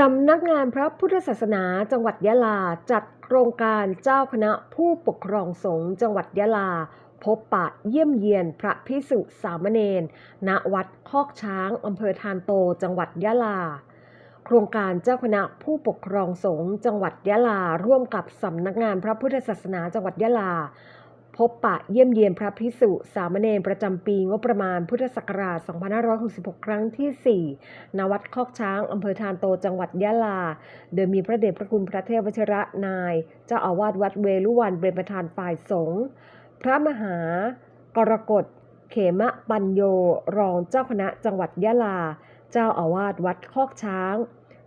สำนักงานพระพุทธศาสนาจังหวัดยะลาจัดโครงการเจ้าคณะผู้ปกครองสงฆ์จังหวัดยะลา พบปะเยี่ยมเยียนพระพิสุสามเณรณวัดคอกช้างอำเภอทานโตจังหวัดยะลา โครงการเจ้าคณะผู้ปกครองสงฆ์จังหวัดยะลา ร่วมกับสำนักงานพระพุทธศาสนาจังหวัดยะลา พบปะเยี่ยมเยียนพระพิสุสามเณรประจำปีงบประมาณพุทธศักราช 2566 ครั้งที่ 4 ณ วัดคอกช้างอำเภอทานโตจังหวัดยะลา โดยมีพระเดชพระคุณพระเทพวชระนาย เจ้าอาวาสวัดเวลุวันเป็นประธานฝ่ายสงฆ์พระมหากรกฎเขมะปัญโยรองเจ้าคณะจังหวัดยะลา เจ้าอาวาสวัดคอกช้าง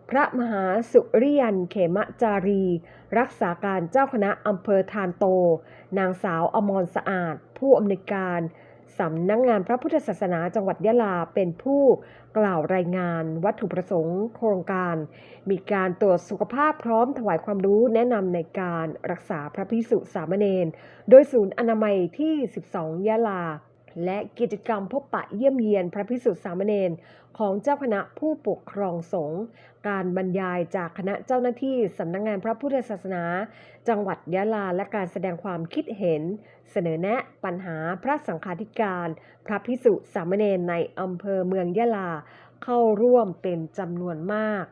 พระมหาสุริยันเขมจารี รักษาการเจ้าคณะอำเภอทานโต นางสาวอมรสะอาด ผู้อำนวยการสำนักงานพระพุทธศาสนาจังหวัดยะลาเป็นผู้กล่าวรายงาน วัตถุประสงค์โครงการ มีการตรวจสุขภาพพร้อมถวายความรู้แนะนำในการรักษาพระพิสุสามเณรโดยศูนย์อนามัยที่ 12 ยะลา และกิจกรรมพบปะเยี่ยมเยียนพระพิสุสามเณรของเจ้าคณะผู้ปกครองสงฆ์การบรรยายจากคณะเจ้าหน้าที่สำนักงงานพระพุทธศาสนา จังหวัดยะลาและการแสดงความคิดเห็น เสนอแนะปัญหาพระสังฆาธิการ พระพิสุสามเณรในอำเภอเมืองยะลาเข้าร่วมเป็นจำนวนมาก